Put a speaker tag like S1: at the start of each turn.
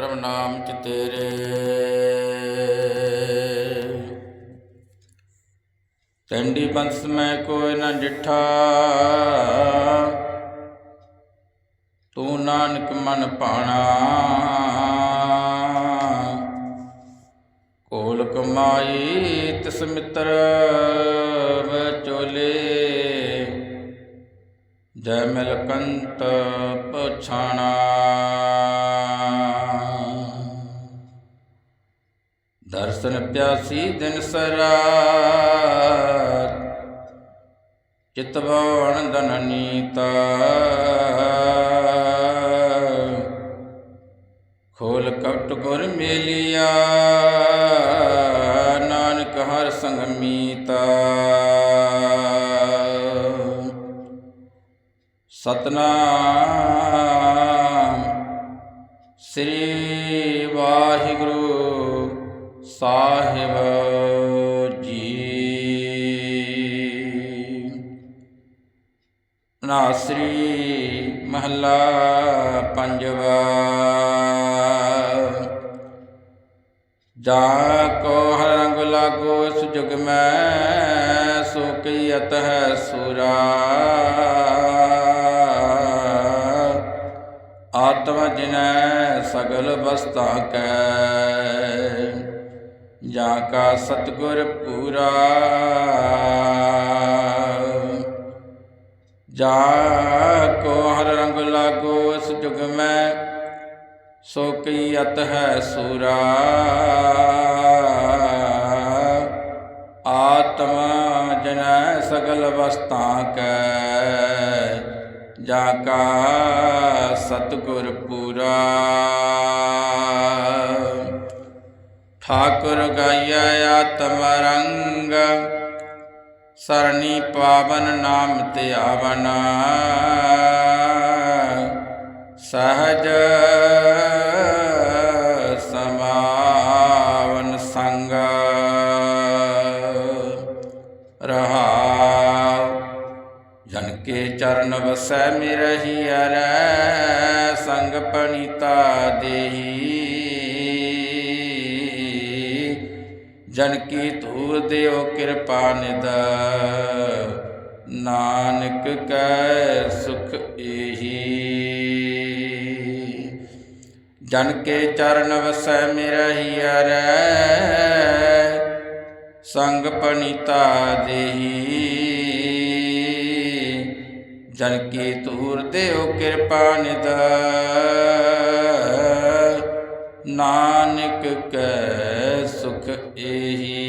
S1: ਪ੍ਰਭ ਨਾਮ ਚ ਤੇਰੇ। ਟੰਡੀ ਬੰਸ ਮੈਂ ਕੋਈ ਨਾ ਡਿਠਾ ਤੂੰ ਨਾਨਕ ਮਨ ਭਾਣਾ। ਕੋਲ ਕਮਾਈ ਤਿਸ ਮਿੱਤਰ ਵਿਚੋਲੇ ਜੈ ਮਿਲਕੰਤ ਪਛਾਣਾ। ਦਰਸ਼ਨ ਪਿਆਸੀ ਦਿਨ ਸਰਾਤ। ਚਿਤਵਾਣ ਦਨ ਨੀਤਾ। ਖੋਲ ਕਪਟ ਗੁਰ ਮੇਲਿਆ। ਨਾਨਕ ਹਰ ਸੰਗ ਮੀਤਾ। ਸਤਨਾਮ। ਸ੍ਰੀ ਵਾਹਿਗੁਰੂ ਸਾਹਿਬ ਜੀ। ਨਾਸਰੀ ਮਹੱਲਾ ਪੰਜਵਾ। ਜਾ ਕੋ ਹਰ ਰੰਗ ਲਾਗੋ, ਇਸ ਜੁਗ ਮੈਂ ਸੋ ਕੀਅਤ ਹੈ ਸੁਰਾ। ਆਤਮ ਜਿਨੈ ਸਗਲ ਬਸਤਾ ਕੈ। ਜਾ ਕਾ ਸਤਗੁਰ ਪੂਰਾ। ਜਾ ਕੋ ਹਰ ਰੰਗ ਲਾਗੋ, ਇਸ ਜੁਗ ਮੈਂ ਸੋ ਕੀਅਤ ਹੈ ਸੂਰਾ। ਆਤਮਾ ਜਨੈ ਸਗਲ ਵਸਤਾਂ ਕੈ। ਜਾ ਕਾ ਸਤਗੁਰ ਪੂਰਾ। ਠਾਕੁਰ ਗਾਇਆ ਆਤਮ ਰੰਗ, ਸਰਣੀ ਪਾਵਨ ਨਾਮ ਤੇ ਆਵਨਾ ਸਹਜ ਸਮਾਵਨ ਸੰਗ ਰਹਾਉ ਜਨ ਕੇ ਚਰਨ ਵਸੈ ਮਿਰਹੀ ਅਰੈ, ਸੰਗ ਪਨੀਤਾ ਦੇਹੀ। ਜਨ ਕੀ ਧੂਰ ਦਿਓ ਕਿਰਪਾ ਨਿਦ ਨਾਨਕ ਕੈ ਸੁਖ ਏਹੀ। ਜਨ ਕੇ ਚਰਨ ਵਸੈ ਮਿਰਹੀ ਅਰੈ ਸੰਗ ਪਨੀਤਾ ਦੇਹੀ। ਜਨ ਕੀ ਧੂਰ ਦਿਓ ਕਿਰਪਾ ਨਿਦ ਨਾਨਕ ਕੈ ਸੁਖ ਏਹੀ